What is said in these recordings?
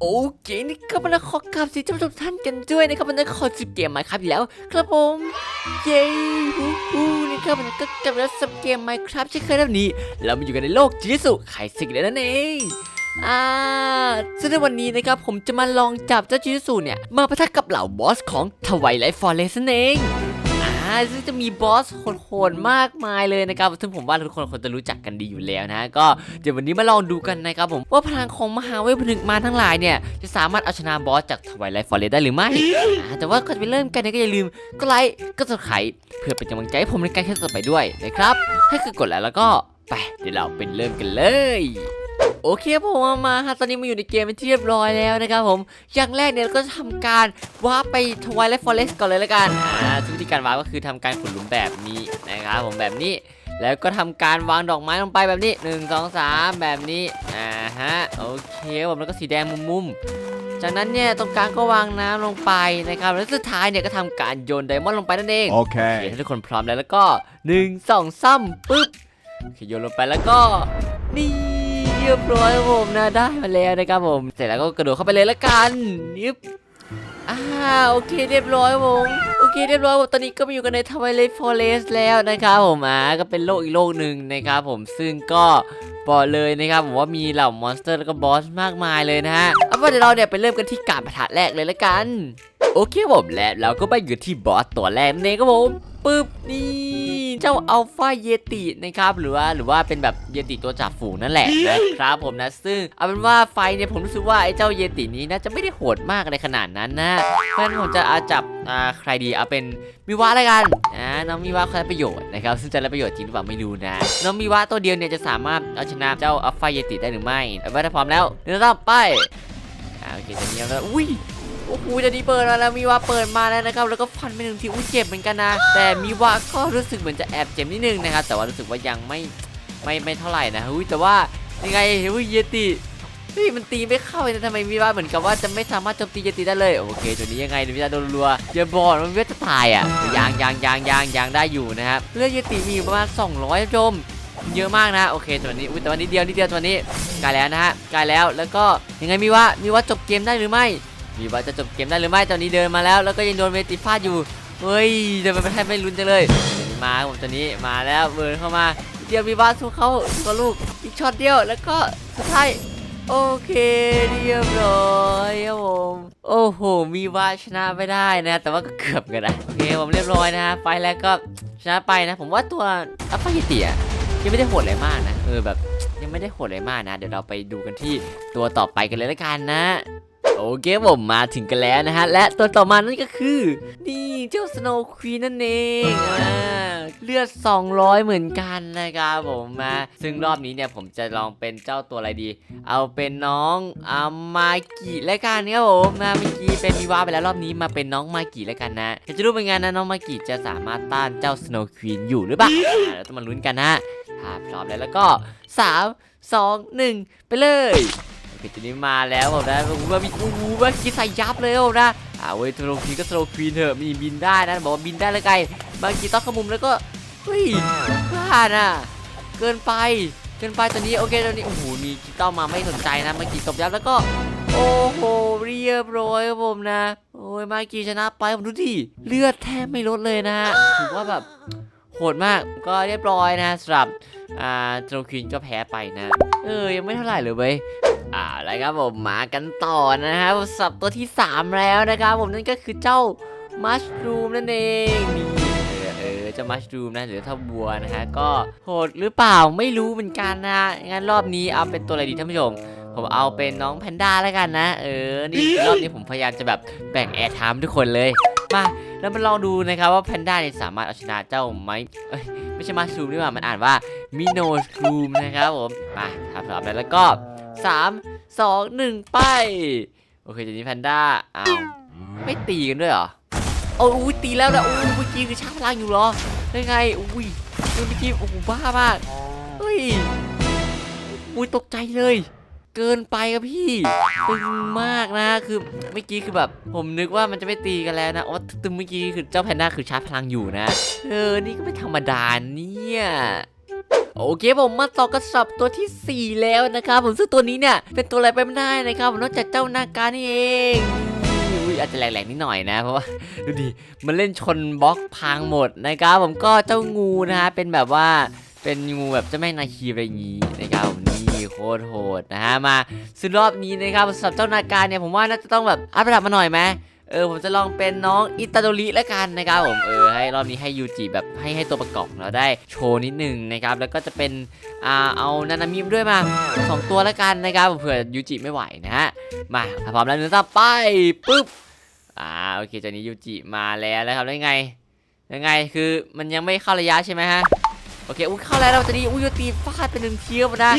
โอเคนี่ก็มาแล้วขอกราบสวัสดีท่านผู้ชมทุกท่านกันด้วยนะครับวันนี้ขอจุดเกมมาครับอีกแล้ว ครับผมเย้ฮู้ฮู้นี่ครับวันนี้ก็กลับมาแล้วสับเกมไมครับเช่นเคยแบบนี้เรามาอยู่กันในโลกจิสุไข่สิกแล้วนั่นเองอ่าซึ่งในวันนี้นะครับผมจะมาลองจับเจ้าจิสุเนี่ยมาปะทะกับเหล่าบอสของทวายไลท์ฟอเรสนั่นเอง ซึ่งจะมีบอสโหดๆมากมายเลยนะครับซึ่งผมว่าทุกคนคงจะรู้จักกันดีอยู่แล้วนะก็เดี๋ยววันนี้มาลองดูกันนะครับผมว่าพลังของมหาเวทผนึกมาทั้งหลายเนี่ยจะสามารถเอาชนะบอสจากทวายไลท์ฟอเรสได้หรือไม่แต่ว่าก่อนจะไปเริ่มกันเนี่ยก็อย่าลืมกดไลค์กด subscribe เพื่อเป็นกำลังใจให้ผมในการแข่งต่อไปด้วยนะครับถ้าเกิดกดแล้วแล้วก็ไปเดี๋ยวเราเป็นเริ่มกันเลย โอเคผมมามาฮะตอนนี้มาอยู่ในเกมเป็นที่เรียบร้อยแล้วนะครับผมอย่างแรกเนี่ยเราก็จะทำการวาร์ปไปทวายไลท์ฟอเรสก่อนเลยละกันอ่าซึ่งวิธีการวาร์ปก็คือทำการขุดหลุมแบบนี้นะครับผมแบบนี้แล้วก็ทำการวางดอกไม้ลงไปแบบนี้ 1 2 3 แบบนี้อ่าฮะโอเคผมแล้วก็สีแดงมุมๆจากนั้นเนี่ยตรงกลางก็วางน้ำลงไปนะครับแล้วสุดท้ายเนี่ยก็ทำการโยนไดมอนด์ลงไปนั่นเองโอเค Okay. ถ้าทุกคนพร้อมแล้วแล้วก็ 1 2 3ปึ๊บโอเคโยนลงไปแล้วก็นี่เรียบร้อยผมนะได้มาแล้วนะครับผม เสร็จแล้วก็กระโดดเข้าไปเลยละกันนิบอ่าโอเคเรียบร้อยผมโอเคเรียบร้อยผมตอนนี้ก็มาอยู่กันในทวายเลฟอเรสแล้วนะครับผมอ่าก็เป็นโลกอีกโลกหนึ่งนะครับผมซึ่งก็บอกเลยนะครับผมว่ามีเหล่ามอนสเตอร์แล้วก็บอสมากมายเลยนะฮะเอาว่าเดี๋ยวเราเนี่ยไปเริ่มกันที่การประทะแรกเลยละกัน โอเคผมและเราก็ไปอยู่ที่บอสตัวแรกนั่นเองครับผมปึ๊บนี่ เจ้าอัลฟาเยตินะครับหรือว่าหรือว่าเป็นแบบเยติตัวจ่าฝูงนั่นแหละนะครับผมนะซึ่งเอาเป็นว่าไฟเนี่ยผมรู้สึกว่าไอ้เจ้าเยตินี้น่าจะไม่ได้โหดมากอะไรขนาดนั้นนะเพราะฉะนั้นผมจะเอาจับอ่าใครดีเอาเป็นมิวะแล้วกันนะน้องมิวะเขาได้ประโยชน์นะครับซึ่งจะได้ประโยชน์จริงหรือเปล่าไม่รู้นะน้องมิวะตัวเดียวเนี่ยจะสามารถเอาชนะเจ้าอัลฟาเยติได้หรือไม่เอาไว้ถ้าพร้อมแล้วเดี๋ยวเราไปอ่าโอเคตอนนี้เราอุ้ย โอ้โหเดี๋ยวนี้เปิดมาแล้วมีวาเปิดมาแล้วนะครับแล้วก็ฟันไปหนึ่งทีอุ้ยเจ็บเหมือนกันนะ แต่มีวาก็รู้สึกเหมือนจะแอบเจ็บนิดนึงนะครับแต่ว่ารู้สึกว่ายังไม่ไม่ไม่เท่าไหร่นะอุ้ยแต่ว่ายังไงเฮ้ยเยติเฮ้ยมันตีไม่เข้าเลยนะทำไมมีวาเหมือนกับว่าจะไม่สามารถโจมตีเยติได้เลยโอเคตัวนี้ยังไงเดี๋ยวมีวาโดนรัวอย่าบอกมันเว่าจะตายอะยางยางยางยางยางได้อยู่นะครับเลือดเยติมีอยู่ประมาณ 200ท่านชมเยอะมากนะโอเคตัวนี้อุ้ยแต่ว่านิดเดียวนิดเดียวตัวนี้กลายแล้วนะฮะกลายแล้วแล้วก็ยังไงมีว่ามีว่าจบเกมได้หรือไม่ มีว่าจะจบเกมได้หรือไม่ตอนนี้เดินมาแล้ว แล้วก็ยังโดนเวทีฟาดอยู่ เฮ้ยเดินไปแทบไม่ลุ้นจังเลยมาผมตอนนี้มาแล้วเบิร์นเข้ามา เดียวมีบ้าสู้เขาตัวลูกอีกช็อตเดียวแล้วก็สุดท้ายโอเคเรียบร้อยครับผมโอ้โห มีว่าชนะไม่ได้นะ แต่ว่าก็เกือบกันนะโอเคผมเรียบร้อยนะฮะไฟล์แรกก็ชนะไปนะ ผมว่าตัวอัปปายิติอะยังไม่ได้โหดอะไรมากนะเออแบบยังไม่ได้โหดอะไรมากนะ เดี๋ยวเราไปดูกันที่ตัวต่อไปกันเลยละกันนะ โอเคผมมาถึงกันแล้วนะฮะ และตัวต่อมานั่นก็คือ นี่เจ้าสโนว์ควีนนั่นเองอ่าเลือด 200 เหมือนกันนะครับผมมา ซึ่งรอบนี้เนี่ยผมจะลองเป็นเจ้าตัวอะไรดี เอาเป็นน้องอามากิแล้วกันครับผมมาเมื่อกี้เป็นมีวาไปแล้วรอบนี้มาเป็นน้องมากิแล้วกันนะจะรู้เป็นไงนะน้องมากิจะสามารถต้านเจ้าสโนว์ควีนอยู่หรือเปล่าอ่าเราต้องมาลุ้นกันนะถ้าพร้อมแล้วแล้วก็ 3 2 1 ไปเลย โอเคตัวนี้มาแล้วผมนะโอ้โหว่ามีโอ้โหว่าคิดใส่ยับเลยผมนะอ่าเว้ยสโลควีนก็สโลควีนเถอะมีบินได้นะบอกว่าบินได้ล้วไงบางทีต้องขมุมแล้วก็เฮ้ยพลาดอะเกินไปเกินไปตัวนี้โอเคตัวนี้โอ้โหมีคิต้ามาไม่สนใจนะมื่อกี้ตบยับแล้วก็ โอ้โหเรียบร้อยครับผมนะโอ้ยมากีชนะไปผมดูดิเลือดแทบไม่ลดเลยนะฮะถือว่าแบบโหดมากก็เรียบร้อยนะสำหรับอ่าโลควีนก็แพ้ไปนะ เออยังไม่เท่าไหร่เลยเว้ย อ่าแล้วครับผมมากันต่อนะครับสับตัวที่ 3 แล้วนะครับผมนั่นก็คือเจ้ามัชรูมนั่นเองนี่เออเออจ้ามัชรูมนะหรือเท่าบัวนะฮะก็โหดหรือเปล่าไม่รู้เหมือนกันนะงั้นรอบนี้เอาเป็นตัวอะไรดีท่านผู้ชมผมเอาเป็นน้องแพนด้าแล้วกันนะ เออ นี่รอบนี้ผมพยายามจะแบบแบ่งแอร์ไทม์ทุกคนเลย มา แล้วมาลองดูนะครับว่าแพนด้าเนี่ยสามารถเอาชนะเจ้าไม้เอ้ยไม่ใช่มัชรูมนี่หว่ามันอ่านว่ามิโนสรูมนะครับผม มาครับสำหรับแล้วแล้วก็ สามสองหนึ่งไป โอเคทีนี้แพนด้าอ้าวไม่ตีกันด้วยเหรอโอ้ยตีแล้วนะโอ้ยเมื่อกี้คือชาร์จพลังอยู่เหรอได้ไงอุ้ยเมื่อกี้โอ้โหบ้ามากเฮ้ยอุ้ยตกใจเลย เกินไปครับพี่ตึงมากนะคือเมื่อกี้คือแบบ ผมนึกว่ามันจะไม่ตีกันแล้วนะอ๋อตึงเมื่อกี้คือเจ้าแพนด้าคือชาร์จพลังอยู่นะเออนี่ก็ไม่ธรรมดาเนี่ย โอเคผมมาต่อกับสับตัวที่ 4 แล้วนะครับผมซึ่งตัวนี้เนี่ยเป็นตัวอะไรไปไม่ได้นะครับผมนอกจากเจ้านาการนี่เองอุ้ยอาจจะแหลกๆนิดหน่อยนะเพราะว่าดูดิมันเล่นชนบล็อกพังหมดนะครับผมก็เจ้างูนะฮะเป็นแบบว่าเป็นงูแบบเจ้าแม่นาคีอะไรอย่างงี้นะครับผมนี่โคตรโหดนะฮะมาซึ่งรอบนี้นะครับสำหรับเจ้านาการเนี่ยผมว่าน่าจะต้องแบบอัพระดับมาหน่อยไหม เออผมจะลองเป็นน้องอิตาโดริแล้วกันนะครับผมเออให้รอบนี้ให้ยูจิแบบให้ให้ตัวประกอบเราได้โชว์นิดนึงนะครับแล้วก็จะเป็นอ่าเอานานามิมด้วยมาสองตัวแล้วกันนะครับเผื่อยูจิไม่ไหวนะฮะมาถ้าพร้อมแล้วหนึ่งสองไปปุ๊บอ่าโอเคตอนนี้ยูจิมาแล้วนะครับแล้วยังไงยังไงคือมันยังไม่เข้าระยะใช่ไหมฮะ โอเคอุ้ยเข้าแล้วแล้วตอนนี้อุ้ยยูตีฟาดเป็นหนึ่งเทียบนะ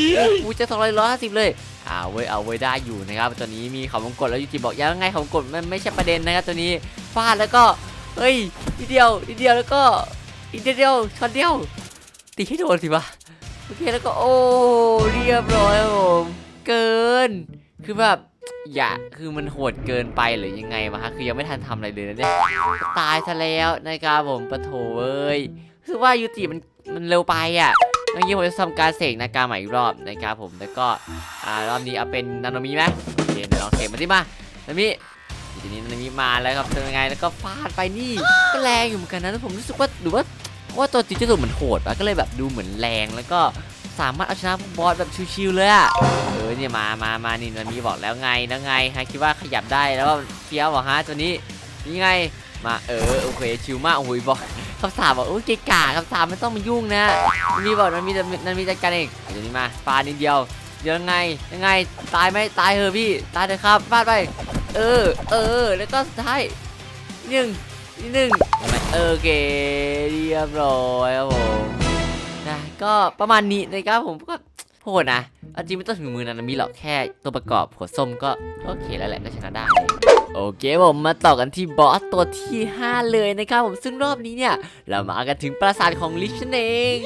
อุ้ยจะสองร้อยร้อยห้าสิบเลยเอาเว้ยเอาเว้ยได้อยู่นะครับตัวนี้มีเขาวงกดแล้วยูจิบอกยังไงเขาวงกดมันไม่ใช่ประเด็นนะครับตัวนี้ฟาดแล้วก็เฮ้ยนิดเดียวนิดเดียวแล้วก็อีกนิดเดียวช็อตเดียวตีให้โดนสิวะโอเคแล้วก็โอ้เรียบร้อยครับผมเกิน คือแบบอย่าคือมันโหดเกินไปหรือยังไงวะฮะคือยังไม่ทันทำอะไรเลยนะเนี่ยตายซะแล้วนะครับผมปะโถเอ้ยคือว่ายูจิมัน มันเร็วไปอะเมื่อกี้ผมจะทำการเสกนาการใหม่อีกรอบนะครับผมแล้วก็อ่ารอบนี้เอาเป็นนาโนมิไหมโอเคเดี๋ยวลองเสกมาที่มานาโนมิทีนี้นาโนมิมาแล้วครับเป็นยังไงแล้วก็ฟาดไปนี่ก็แรงอยู่เหมือนกันนะแล้วผมรู้สึกว่าหรือว่าว่าตัวจิจสุดเหมือนโหดปะก็เลยแบบดูเหมือนแรงแล้วก็สามารถเอาชนะพวกบอสแบบชิวๆเลยอะเออเนี่ยมามามานี่นาโนมิบอกแล้วไงแล้วไงฮะคิดว่าขยับได้แล้วเฟี้ยวเหรอฮะตัวนี้นี่ไง มาเออโอเคชิวมากโอ้ยบอกคำสาบบอกโอ้ยเกกะคำสาบไม่ต้องมายุ่งนะนาโนมีบอกนาโนมีนาโนมีจัดการเองเดี๋ยวนี้มาฟาดนิดเดียวเดี๋ยังไงยังไงตายไหมตายเถอะพี่ตายเถอะครับฟาดไปเออเออแล้วก็สุดท้ายหนึ่งหนึ่งเออโอเคเรียบร้อยครับผมนะก็ประมาณนี้นะครับผมก็โหดนะเอาจริงไม่ต้องถึงมือนานามิหรอกแค่ตัวประกอบหัวส้มก็โอเคแล้วแหละก็ชนะได้ โอเคผมมาต่อกันที่บอสตัวที่ 5 เลยนะครับผมซึ่งรอบนี้เนี่ย เรามากันถึงปราสาทของลิชนั่นเอง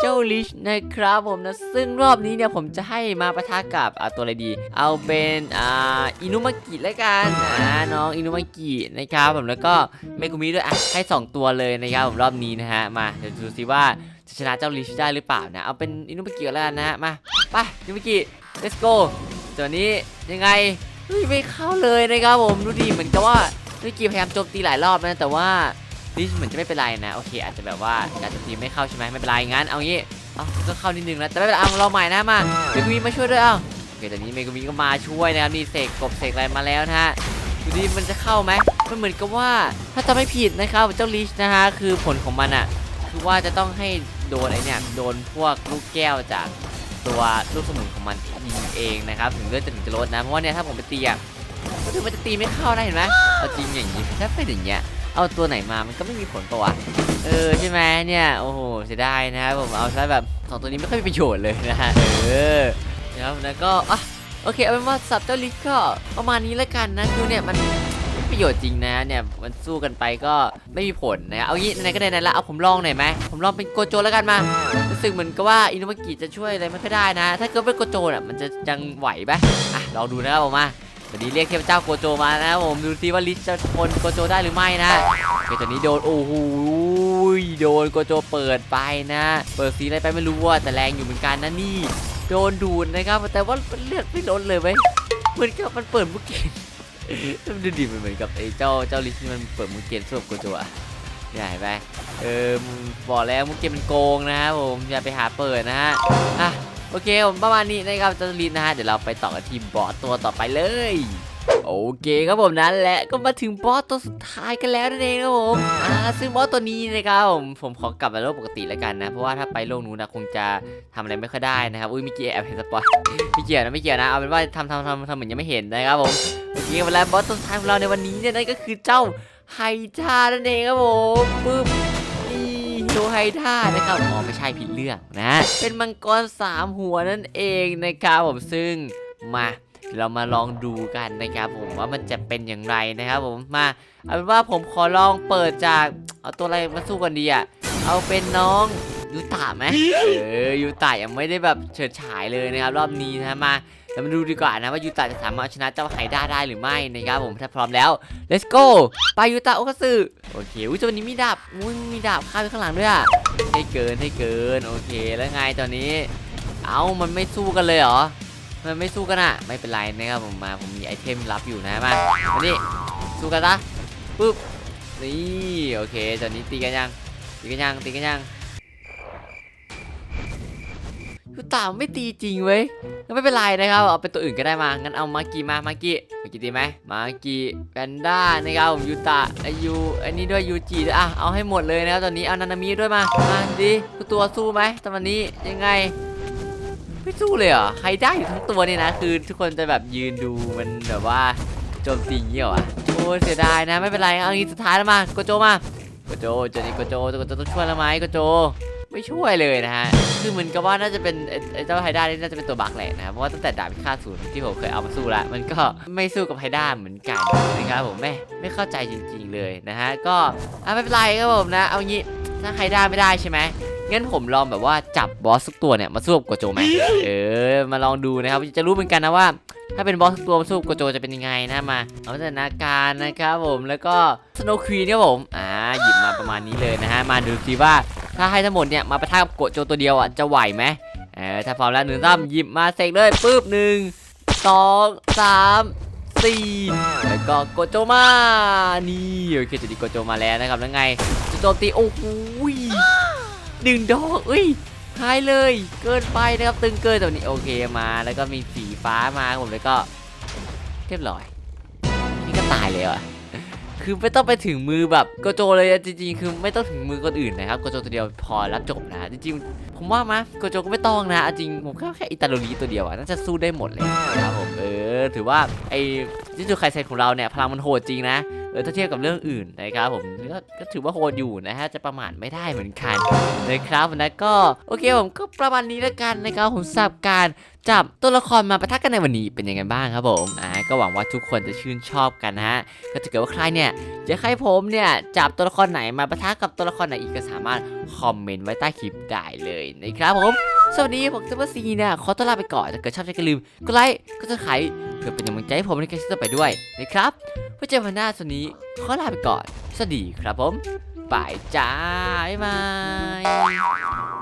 เจ้าลิชนะครับผมนะ ซึ่งรอบนี้เนี่ยผมจะให้มาปะทะกับอ่าตัวอะไรดี เอาเป็นอ่าอินุมากิแล้วกันอ่าน้องอินุมากินะครับผมแล้วก็เมกุมิด้วยอะให้ 2 ตัวเลยนะครับผมรอบนี้นะฮะมาเดี๋ยวดูสิว่าจะชนะเจ้าลิชได้หรือเปล่านะเอาเป็นอินุมากิแล้วกันนะฮะมาไปอินุมากิ let's go ตัวนี้ยังไง เฮ้ยไม่เข้าเลยนะครับผมดูดีเหมือนกับว่าเมื่อกี้พยายามโจมตีหลายรอบนะแต่ว่าลิชเหมือนจะไม่เป็นไรนะโอเค อาจจะแบบว่าการโจมตีไม่เข้าใช่ไหมไม่เป็นไรงั้นเอางี้เอาก็เข้านิดนึงนะแต่ไม่เป็นไรเอาเราใหม่นะมาเมกุมิมาช่วยด้วยเอาโอเคตอนนี้เมกุมิก็มาช่วยนะครับนี่เสกกบเสกอะไรมาแล้วนะฮะดูดีมันจะเข้าไหมมันเหมือนกับว่าถ้าจะไม่ผิดนะครับเจ้าลิชนะฮะคือผลของมันอะคือว่าจะต้องให้โดนไอเนี่ยโดนพวกลูกแก้วจาก ตัวลูกสมุนของมันยิงเองนะครับถึงเลือดจะถึงจะลดนะเพราะว่าเนี่ยถ้าผมไปตีอะก็ถึงมันจะตีไม่เข้าได้เห็นไหมเอาจริงอย่างนี้ถ้าเป็นอย่างเงี้ยเอาตัวไหนมามันก็ไม่มีผลตัวเออใช่ไหมเนี่ยโอ้โหเสียดายนะครับผมเอาซะแบบสองตัวนี้ไม่ค่อยมีประโยชน์เลยนะฮะเออนะครับแล้วก็อะโอเคเอาเป็นว่าสับเจ้าลิกก็ประมาณนี้แล้วกันนะคือเนี่ยมัน ประโยชน์จริงนะเนี่ยมันสู้กันไปก็ไม่มีผลนะเอางี้ไหนก็ได้ๆละเอาผมลองหน่อยไหมผมลองเป็นโกโจแล้วกันมารู้สึกเหมือนกับว่าอินุมากิจะช่วยอะไรไม่ค่อยได้นะ ถ้าเกิดเป็นโกโจน่ะมันจะยังไหวไหมอะลองดูนะครับผมมาวันนี้เรียกเทพเจ้าโกโจมานะผมดูซิว่าลิชจะทนโกโจได้หรือไม่นะโอเคตอนนี้โดนโอ้โหโดนโกโจเปิดไปนะ เปิดสีอะไรไปไม่รู้ว่าแต่แรงอยู่เหมือนกันนะนี่ โดนดูดนะครับแต่ว่าเลือดไม่ลดเลยไหมเหมือนกับมันเปิดมุกเกนมัน ดูดิมันเหมือนกับไอ้เจ้าเจ้าลิชนี่มันเปิดมุกเกนสู้กับกโจะใหญ่ไปเออบอกแล้วมุกเกนมันโกงนะครับผมอย่าไปหาเปิดนะฮะอะโอเคผมประมาณนี้นะครับเจ้าลิชนะฮะเดี๋ยวเราไปต่อกันที่บอสตัวต่อไปเลย โอเคครับผมนั้นแหละก็มาถึงบอสตัวสุดท้ายกันแล้วนั่นเองครับผมอ่าซึ่งบอสตัวนี้นะครับผมผมขอกลับมาโลกปกติแล้วกันนะ เพราะว่าถ้าไปโลกนู้นนะคงจะทำอะไรไม่ค่อยได้นะครับอุ้ยมีเกียแอบเห็นสปอยไม่เกี่ยวนะไม่เกี่ยวนะเอาเป็นว่าทำทำทำทำเหมือนยังไม่เห็นนะครับผมโอเคเวลาบอสตัวสุดท้ายของเราในวันนี้เนี่ยนั่นก็คือเจ้าไฮทานั่นเองครับผมปึ๊บนี่ฮิโรไฮท่านะครับอ๋อไม่ใช่ผิดเรื่องนะ เป็นมังกรสามหัวนั่นเองนะครับผมซึ่งมา เรามาลองดูกันนะครับผมว่ามันจะเป็นอย่างไรนะครับผมมาเอาเป็นว่าผมขอลองเปิดจากเอาตัวอะไรมาสู้กันดีอะเอาเป็นน้องยูตะไหมเออยูตะยังไม่ได้แบบเฉิดฉายเลยนะครับรอบนี้นะมาแล้วมาดูดีกว่านะว่ายูตะจะสามารถเอาชนะเจ้าไฮด้าได้หรือไม่นะครับผมถ้าพร้อมแล้ว let's go ไปยูตะโอคาสึโอเคอุ้ยตัวนี้มีดาบอุ้ยมีดาบคาบอยู่ข้างหลังด้วยอะให้เกินให้เกินโอเคแล้วไงตอนนี้ เอ้ามันไม่สู้กันเลยเหรอ มันไม่สู้กันอะไม่เป็นไรนะครับผมมาผมมีไอเทมลับอยู่นะมาอันนี้สู้กันซะปุ๊บนี่โอเคตอนนี้ตีกันยังตีกันยังตีกันยังยูตาไม่ตีจริงเว้ยก็ไม่เป็นไรนะครับเอาเป็นตัวอื่นก็ได้มางั้นเอามากีมามากีมากีตีไหมมากีแพนด้านะครับผมยูตะไอยูอันนี้ด้วยยูจิด้วยอะเอาให้หมดเลยนะครับตอนนี้เอานานามิด้วยมามาดิตัวสู้ไหมตอนนี้ยังไง ไม่สู้เลยเหรอใครได้อยู่ทั้งตัวเนี่ยนะ คือทุกคนจะแบบยืนดูมันแบบว่าโจมตีเงี้ยเหรอวะโอ้เสียดายนะไม่เป็นไรเอางี้สุดท้ายแล้วมาโกโจมาโกโจเจนี่โกโจโกโจต้องช่วยแล้วไหมโกโจไม่ช่วยเลยนะฮะ คือเหมือนกับว่าน่าจะเป็นไอ้เจ้าไฮด้านี่น่าจะเป็นตัวบักแหละนะ เพราะว่าตั้งแต่ดาบพิฆาตศูนย์ที่ผมเคยเอามาสู้ละมันก็ไม่สู้กับไฮด้าเหมือนกันนะครับผมไม่ไม่เข้าใจจริง ๆเลยนะฮะ ก็ไม่เป็นไรครับผมนะ เอางี้ถ้าไฮด้าไม่ได้ใช่ไหม งั้นผมลองแบบว่าจับบอสทุกตัวเนี่ยมาสู้กับโกโจไหมเออ มาลองดูนะครับจะรู้เหมือนกันนะว่า ถ้าเป็นบอสทุกตัวมาสู้กับโกโจจะเป็นยังไงนะมา เอาพัฒนาการนะครับผมแล้วก็สโนว์ควีนครับผมอ่าหยิบมาประมาณนี้เลยนะฮะมาดูสิว่าถ้าให้ทั้งหมดเนี่ยมาปะทะกับโกโจตัวเดียวอะจะไหวไหมเออถ้าพร้อมแล้วหนึ่งตั้มหยิบมาเสกเลยปุ๊บหนึ่งสองสามสี่แล้วก็โกโจมานี่โอเคจะดีโกโจมาแล้วนะครับแล้วไงจะโจมตีโอ้โหย ดึงดอกเอ้ยหายเลย เกินไปนะครับตึงเกินแต่วันนี้โอเคมาแล้วก็มีสีฟ้ามาผมแล้วก็เรียบร้อย นี่ก็ตายเลยอะคือไม่ต้องไปถึงมือแบบโกโจเลยอะจริงๆ คือไม่ต้องถึงมือคนอื่นนะครับโกโจตัวเดียวพอรับจบนะจริงๆ ผมว่ามะโกโจก็ไม่ต้องนะจริงผมก็แค่อิตาโดรีตัวเดียวอะน่าจะสู้ได้หมดเลยนะครับผมเออถือว่าไอ้จิจูไคเซนของเราเนี่ยพลังมันโหดจริงนะ เออถ้าเทียบกับเรื่องอื่นนะครับผมก็ก็ถือว่าโหดอยู่นะฮะจะประมาทไม่ได้เหมือนกันนะครับนะก็โอเคผมก็ประมาณนี้แล้วกันนะครับผมสำหรับการจับตัวละครมาประทะกันในวันนี้เป็นยังไงบ้างครับผมอ่าก็หวังว่าทุกคนจะชื่นชอบกันนะฮะก็ถ้าเกิดว่าใครเนี่ยจะให้ผมเนี่ยจับตัวละครไหนมาประทะกับตัวละครไหนอีกก็สามารถคอมเมนต์ไว้ใต้คลิปได้เลยนะครับผม สวัสดีผมเซเบอร์ซีนี่ยขอต้อนรับไปก่อนถ้าเกิดชอบใจก็ลืมกดไลค์กดซับสไครต์เพื่อเป็นกำลังใจให้ผมในการต่อไปด้วยนะครับเพื่อเจอกันหน้าส่วนนี้ขอลาไปก่อน สวัสดีครับผมบายจ้าบ๊ายบาย